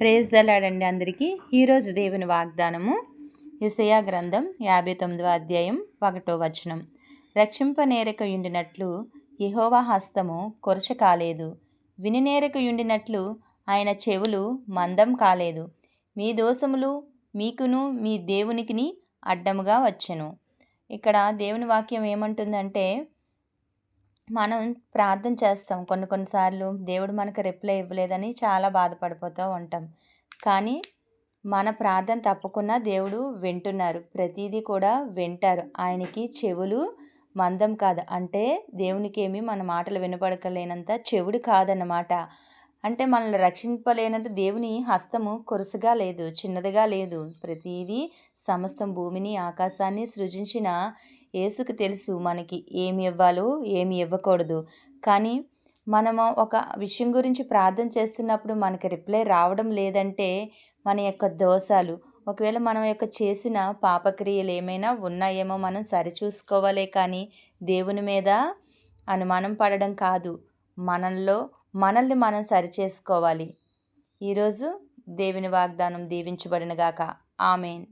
Praise దలాడండి అందరికీ. ఈరోజు దేవుని వాగ్దానము ఇసయా గ్రంథం యాభై తొమ్మిదవ అధ్యాయం ఒకటో వచనం. రక్షింపనేరక ఉండినట్లు యెహోవా హస్తము కొరచ కాలేదు. వినినేరక ఉండినట్లు ఆయన చెవులు మందం కాలేదు. మీ దోషములు మీకును మీ దేవునికిని అడ్డముగా వచ్చెను. ఇక్కడ దేవుని వాక్యం ఏమంటుందంటే మనం ప్రార్థన చేస్తాం. కొన్ని కొన్నిసార్లు దేవుడు మనకు రిప్లై ఇవ్వలేదని చాలా బాధపడిపోతూ ఉంటాం. కానీ మన ప్రార్థన తప్పకుండా దేవుడు వింటున్నారు. ప్రతిదీ కూడా వింటారు. ఆయనకి చెవులు మందం కాదు. అంటే దేవునికి ఏమి మన మాటలు వినపడకలేనంత చెవుడు కాదన్నమాట. అంటే మనల్ని రక్షింపలేనంత దేవుని హస్తము కొరుసుగా లేదు చిన్నదిగా లేదు. ప్రతిదీ సమస్తం భూమిని ఆకాశాన్ని సృజించిన యేసుకు తెలుసు మనకి ఏమి ఇవ్వాలో ఏమి ఇవ్వకూడదు. కానీ మనము ఒక విషయం గురించి ప్రార్థన చేస్తున్నప్పుడు మనకి రిప్లై రావడం లేదంటే మన యొక్క దోషాలు ఒకవేళ మనం యొక్క చేసిన పాపక్రియలు ఏమైనా ఉన్నాయేమో మనం సరిచూసుకోవాలే కానీ దేవుని మీద అనుమానం పడడం కాదు. మనల్లో మనల్ని మనం సరిచేసుకోవాలి. ఈరోజు దేవుని వాగ్దానం దీవించబడినగాక. ఆమెన్.